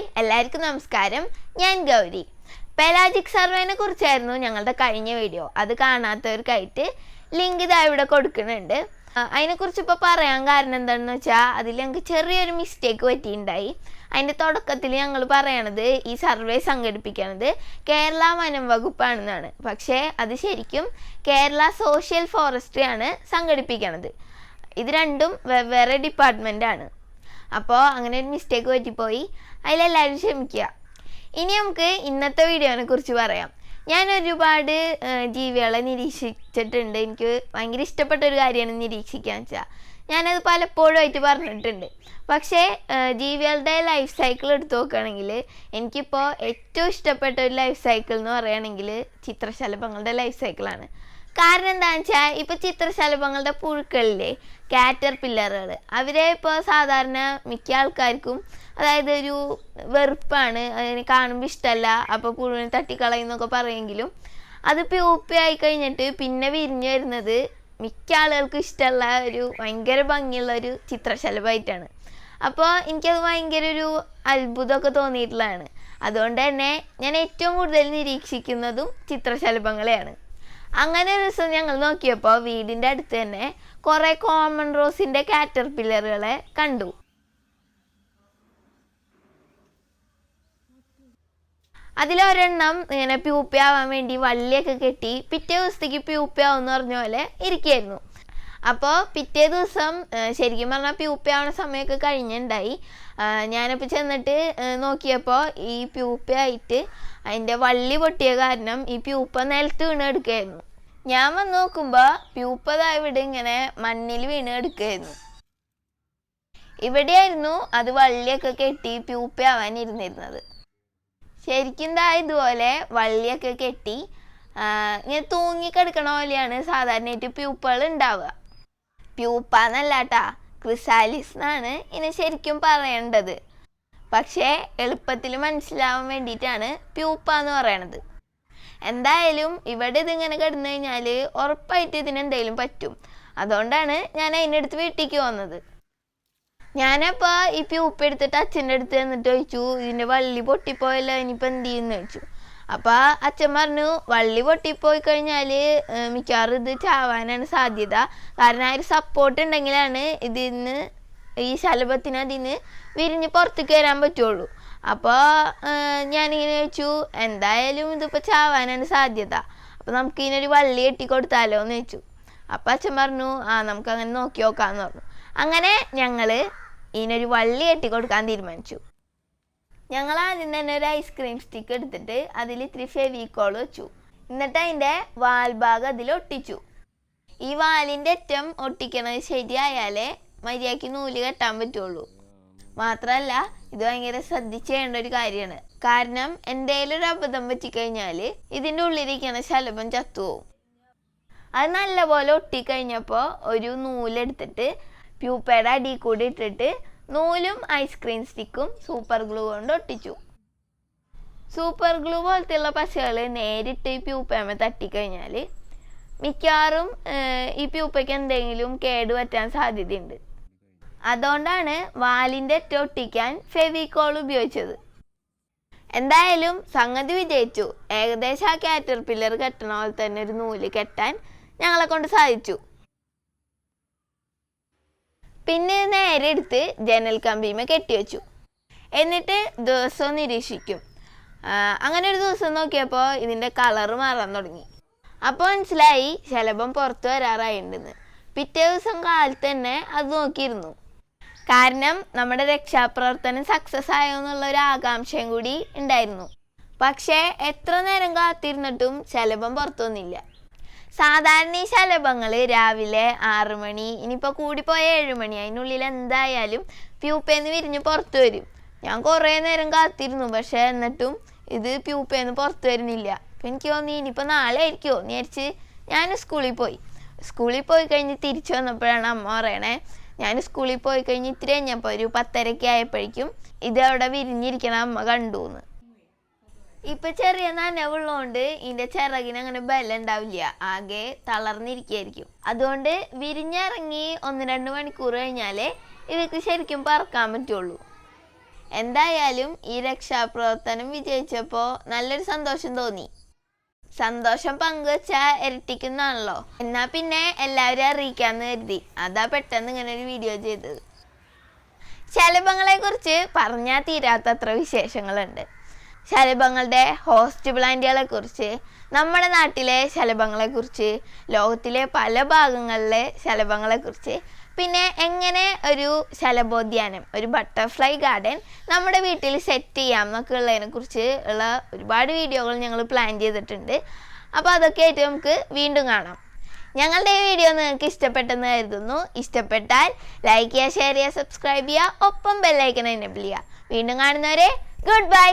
Hi എല്ലാവർക്കും നമസ്കാരം. ഞാൻ ഗൗരി. പെലാജിക് സർവേനെ കുറിച്ചായിരുന്നു ഞങ്ങളുടെ കഴിഞ്ഞ വീഡിയോ. അത് കാണാത്തവർക്കായിട്ട് ലിങ്ക് ഇതാ ഇവിടെ കൊടുക്കുന്നുണ്ട്. അതിനെക്കുറിച്ച് ഇപ്പോൾ പറയാൻ കാരണം എന്താണെന്ന് വെച്ചാൽ അതിൽ ഞങ്ങൾക്ക് ചെറിയൊരു മിസ്റ്റേക്ക് പറ്റിയിട്ടുണ്ടായി. അതിന്റെ തുടക്കത്തിൽ ഞങ്ങൾ പറയണത് ഈ സർവേ സംഘടിപ്പിക്കണത് കേരള വനം വകുപ്പാണെന്നാണ്. പക്ഷേ അത് ശരിക്കും കേരള സോഷ്യൽ ഫോറസ്ട്രി ആണ് സംഘടിപ്പിക്കണത്. ഇത് രണ്ടും വെവ്വേറെ ഡിപ്പാർട്ട്മെന്റ് ആണ്. അപ്പോൾ അങ്ങനെ ഒരു മിസ്റ്റേക്ക് പറ്റിപ്പോയി അതിലെല്ലാവരും ക്ഷമിക്കുക. ഇനി നമുക്ക് ഇന്നത്തെ വീഡിയോനെ കുറിച്ച് പറയാം. ഞാൻ ഒരുപാട് ജീവികളെ നിരീക്ഷിച്ചിട്ടുണ്ട്. എനിക്ക് ഭയങ്കര ഇഷ്ടപ്പെട്ട ഒരു കാര്യമാണ് നിരീക്ഷിക്കുക വെച്ചാൽ ഞാനത് പലപ്പോഴും ആയിട്ട് പറഞ്ഞിട്ടുണ്ട്. പക്ഷേ ജീവികളുടെ ലൈഫ് സൈക്കിൾ എടുത്തു നോക്കുകയാണെങ്കിൽ എനിക്കിപ്പോൾ ഏറ്റവും ഇഷ്ടപ്പെട്ട ഒരു ലൈഫ് സൈക്കിൾ എന്ന് പറയുകയാണെങ്കിൽ ചിത്രശലഭങ്ങളുടെ ലൈഫ് സൈക്കിളാണ് കാരണം എന്താണെന്ന് വെച്ചാൽ ഇപ്പോൾ ചിത്രശലഭങ്ങളുടെ പുഴുക്കളില്ലേ കാറ്റർ പില്ലറുകൾ അവരെ ഇപ്പോൾ സാധാരണ മിക്ക ആൾക്കാർക്കും അതായത് ഒരു വെറുപ്പാണ് അതിനെ കാണുമ്പോൾ ഇഷ്ടമല്ല അപ്പോൾ പുഴുവിനെ തട്ടിക്കളയുന്നൊക്കെ പറയുമെങ്കിലും അത് പ്യൂപ്പയായി കഴിഞ്ഞിട്ട് പിന്നെ വിരിഞ്ഞു വരുന്നത് മിക്ക ആളുകൾക്കും ഇഷ്ടമുള്ള ഒരു ഭയങ്കര ഭംഗിയുള്ള ഒരു ചിത്രശലഭമായിട്ടാണ്. അപ്പോൾ എനിക്കത് ഭയങ്കര ഒരു അത്ഭുതമൊക്കെ തോന്നിയിട്ടുള്ളതാണ്. അതുകൊണ്ട് തന്നെ ഞാൻ ഏറ്റവും കൂടുതൽ നിരീക്ഷിക്കുന്നതും ചിത്രശലഭങ്ങളെയാണ്. അങ്ങനെ ഒരു ദിവസം ഞങ്ങൾ നോക്കിയപ്പോൾ വീടിന്റെ അടുത്ത് തന്നെ കുറേ കോമൺ റോസിന്റെ കാറ്റർ പില്ലറുകളെ കണ്ടു. അതിലൊരെണ്ണം ഇങ്ങനെ പ്യൂപ്പയാവാൻ വേണ്ടി വള്ളിയൊക്കെ കെട്ടി പിറ്റേ ദിവസത്തേക്ക് പ്യൂപ്പയാവും എന്ന് പറഞ്ഞ പോലെ ഇരിക്കുകയായിരുന്നു അപ്പോൾ പിറ്റേ ദിവസം ശരിക്കും പറഞ്ഞാൽ പ്യൂപ്പയാവണ സമയമൊക്കെ കഴിഞ്ഞിട്ടുണ്ടായി ഞാനിപ്പോൾ ചെന്നിട്ട് നോക്കിയപ്പോൾ ഈ പ്യൂപ്പയായിട്ട് അതിന്റെ വള്ളി പൊട്ടിയ കാരണം ഈ പ്യൂപ്പ നിലത്ത് വീണ് എടുക്കുകയായിരുന്നു ഞാൻ വന്ന് നോക്കുമ്പോൾ പ്യൂപ്പ ദാ ഇവിടെ ഇങ്ങനെ മണ്ണിൽ വീണ് എടുക്കുകയായിരുന്നു ഇവിടെയായിരുന്നു അത് വള്ളിയൊക്കെ കെട്ടി പ്യൂപ്പയാവാൻ ഇരുന്നിരുന്നത് ശരിക്കും ദാ ഇതുപോലെ വള്ളിയൊക്കെ കെട്ടി ഇങ്ങനെ തൂങ്ങിക്കിടക്കണ പോലെയാണ് സാധാരണയായിട്ട് പ്യൂപ്പകൾ ഉണ്ടാവുക പ്യൂപ്പ എന്നല്ലാട്ടാ ക്രിസാലിസ് എന്നാണ് ഇതിനെ ശരിക്കും പറയേണ്ടത്. പക്ഷേ എളുപ്പത്തിൽ മനസ്സിലാവാൻ വേണ്ടിയിട്ടാണ് പ്യൂപ്പ എന്ന് പറയണത്. എന്തായാലും ഇവിടെ ഇതിങ്ങനെ കിടന്നു കഴിഞ്ഞാൽ ഉറപ്പായിട്ട് ഇതിനെന്തെങ്കിലും പറ്റും. അതുകൊണ്ടാണ് ഞാൻ അതിന്റെ അടുത്ത് വീട്ടിലേക്ക് വന്നത്. ഞാനപ്പോൾ ഈ പ്യൂപ്പ എടുത്തിട്ട് അച്ഛന്റെ അടുത്ത് എന്നിട്ട് ചോദിച്ചു ഇതിന്റെ വള്ളി പൊട്ടിപ്പോയല്ലോ ഇനിയിപ്പോൾ എന്ത് ചെയ്യുന്നു? ചോദിച്ചു. അപ്പോൾ അച്ഛൻ പറഞ്ഞു വള്ളി പൊട്ടിപ്പോയി കഴിഞ്ഞാൽ മിക്കവാറും ഇത് ചാവാനാണ് സാധ്യത. കാരണം ആ ഒരു സപ്പോർട്ട് ഉണ്ടെങ്കിലാണ് ഇതിന്ന് ഈ ശലഭത്തിന് അതിന് വിരിഞ്ഞ് പുറത്തേക്ക് വരാൻ പറ്റുള്ളൂ. അപ്പോൾ ഞാനിങ്ങനെ ചോദിച്ചു എന്തായാലും ഇതിപ്പോൾ ചാവാനാണ് സാധ്യത. അപ്പോൾ നമുക്ക് ഇതിനൊരു വള്ളി കെട്ടി കൊടുത്താലോ എന്ന് ചോദിച്ചു. അപ്പം അച്ഛൻ പറഞ്ഞു ആ നമുക്ക് അങ്ങനെ നോക്കി നോക്കാന്ന് പറഞ്ഞു. അങ്ങനെ ഞങ്ങൾ ഇതിനൊരു വള്ളി കെട്ടി കൊടുക്കാൻ തീരുമാനിച്ചു. ഞങ്ങൾ ആദ്യം തന്നെ ഒരു ഐസ്ക്രീം സ്റ്റിക്ക് എടുത്തിട്ട് അതിൽ ഇത്തിരി ഫെവിക്കോൾ വെച്ചു. എന്നിട്ട് അതിന്റെ വാൽഭാഗം അതിൽ ഒട്ടിച്ചു. ഈ വാലിന്റെ അറ്റം ഒട്ടിക്കണത് ശരിയായാലേ മര്യാദയ്ക്ക് നൂൽ കെട്ടാൻ പറ്റുള്ളൂ. മാത്രമല്ല ഇത് ഭയങ്കര ശ്രദ്ധിച്ച് ചെയ്യേണ്ട ഒരു കാര്യമാണ്. കാരണം എന്തെങ്കിലും ഒരു അബദ്ധം പറ്റിക്കഴിഞ്ഞാൽ ഇതിന്റെ ഉള്ളിലിരിക്കണ ശലഭം ചത്തുപോകും അത് നല്ലപോലെ ഒട്ടിക്കഴിഞ്ഞപ്പോൾ ഒരു നൂലെടുത്തിട്ട് പ്യൂപ്പയുടെ അടിയിൽ കൂടി ഇട്ടിട്ട് നൂലും ഐസ്ക്രീം സ്റ്റിക്കും സൂപ്പർ ഗ്ലൂ കൊണ്ട് ഒട്ടിച്ചു. സൂപ്പർ ഗ്ലൂ പോലത്തെയുള്ള പശകൾ നേരിട്ട് ഈ പ്യൂപ്പയമ്മ തട്ടിക്കഴിഞ്ഞാൽ മിക്കവാറും ഈ പ്യൂപ്പയ്ക്ക് എന്തെങ്കിലും കേട് പറ്റാൻ സാധ്യതയുണ്ട്. അതുകൊണ്ടാണ് വാലിന്റെ അറ്റ ഒട്ടിക്കാൻ ഫെവിക്കോൾ ഉപയോഗിച്ചത്. എന്തായാലും സംഗതി വിജയിച്ചു. ഏകദേശം ആ കാറ്റർ പില്ലർ കെട്ടണ പോലെ തന്നെ ഒരു നൂൽ കെട്ടാൻ ഞങ്ങളെ കൊണ്ട് സാധിച്ചു. പിന്നെ നേരെ എടുത്ത് ജനൽ കമ്പിമേ കെട്ടിവെച്ചു എന്നിട്ട് ദിവസവും നിരീക്ഷിക്കും. അങ്ങനെ ഒരു ദിവസം നോക്കിയപ്പോൾ ഇതിന്റെ കളറ് മാറാൻ തുടങ്ങി. അപ്പോൾ മനസ്സിലായി ശലഭം പുറത്തു വരാറായിട്ടുണ്ടെന്ന് പിറ്റേ ദിവസം കാലത്ത് തന്നെ അത് നോക്കിയിരുന്നു. കാരണം നമ്മുടെ രക്ഷാപ്രവർത്തനം സക്സസ് ആയോ എന്നുള്ള ഒരു ആകാംക്ഷയും കൂടി ഉണ്ടായിരുന്നു. പക്ഷേ എത്ര നേരം കാത്തിരുന്നിട്ടും ശലഭം പുറത്തു വന്നില്ല സാധാരണ ഈ ശലഭങ്ങൾ രാവിലെ ആറ് മണി ഇനിയിപ്പോൾ കൂടിപ്പോയ ഏഴ് മണി അതിനുള്ളിൽ എന്തായാലും പ്യൂപ്പേന്ന് വിരിഞ്ഞ് പുറത്തു വരും. ഞാൻ കുറേ നേരം കാത്തിരുന്നു പക്ഷേ എന്നിട്ടും ഇത് പ്യൂപ്പേന്ന് പുറത്തു വരുന്നില്ല. അപ്പം എനിക്ക് തോന്നി ഇനിയിപ്പോൾ നാളെ ആയിരിക്കുമോ എന്ന് വിചാരിച്ച് ഞാൻ സ്കൂളിൽ പോയി. സ്കൂളിൽ പോയി കഴിഞ്ഞ് തിരിച്ചു വന്നപ്പോഴാണ് അമ്മ പറയണേ ഞാൻ സ്കൂളിൽ പോയി കഴിഞ്ഞ് ഇത്തിരി കഴിഞ്ഞപ്പോൾ ഒരു പത്തരയ്ക്ക് ആയപ്പോഴേക്കും ഇത് അവിടെ വിരിഞ്ഞിരിക്കണ അമ്മ കണ്ടു എന്ന് ഇപ്പൊ ചെറിയ നനവുള്ളതുകൊണ്ട് ഇതിന്റെ ചിറകിന് അങ്ങനെ ബലം ഉണ്ടാവില്ല. ആകെ തളർന്നിരിക്കുകയായിരിക്കും. അതുകൊണ്ട് വിരിഞ്ഞിറങ്ങി ഒന്ന് രണ്ട് മണിക്കൂർ കഴിഞ്ഞാലേ ഇവക്ക് ശരിക്കും പറക്കാൻ പറ്റുള്ളൂ. എന്തായാലും ഈ രക്ഷാപ്രവർത്തനം വിജയിച്ചപ്പോൾ നല്ലൊരു സന്തോഷം തോന്നി. സന്തോഷം പങ്കുവച്ച ഇരട്ടിക്കുന്നതാണല്ലോ. എന്നാ പിന്നെ എല്ലാവരും അറിയിക്കാന്ന് കരുതി. അതാ പെട്ടെന്ന് ഇങ്ങനെ ഒരു വീഡിയോ ചെയ്തത്. ശലഭങ്ങളെ കുറിച്ച് പറഞ്ഞാൽ തീരാത്തത്ര വിശേഷങ്ങളുണ്ട്. ശലഭങ്ങളുടെ ഹോസ്റ്റ് പ്ലാന്റുകളെ കുറിച്ച് നമ്മുടെ നാട്ടിലെ ശലഭങ്ങളെ കുറിച്ച് ലോകത്തിലെ പല ഭാഗങ്ങളിലെ ശലഭങ്ങളെ കുറിച്ച് പിന്നെ എങ്ങനെ ഒരു ശലഭോദ്യാനം ഒരു ബട്ടർഫ്ലൈ ഗാർഡൻ നമ്മുടെ വീട്ടിൽ സെറ്റ് ചെയ്യാം എന്നൊക്കെ ഉള്ളതിനെ കുറിച്ച് ഉള്ള ഒരുപാട് വീഡിയോകൾ ഞങ്ങൾ പ്ലാൻ ചെയ്തിട്ടുണ്ട്. അപ്പോൾ അതൊക്കെ ആയിട്ട് നമുക്ക് വീണ്ടും കാണാം. ഞങ്ങളുടെ ഈ വീഡിയോ നിങ്ങൾക്ക് ഇഷ്ടപ്പെട്ടെന്ന് കരുതുന്നു. ഇഷ്ടപ്പെട്ടാൽ ലൈക്ക് ചെയ്യുക ഷെയർ ചെയ്യുക സബ്സ്ക്രൈബ് ചെയ്യുക ഒപ്പം ബെല്ലൈക്കൺ എനേബിൾ ചെയ്യുക. വീണ്ടും കാണുന്നവരെ ഗുഡ് ബൈ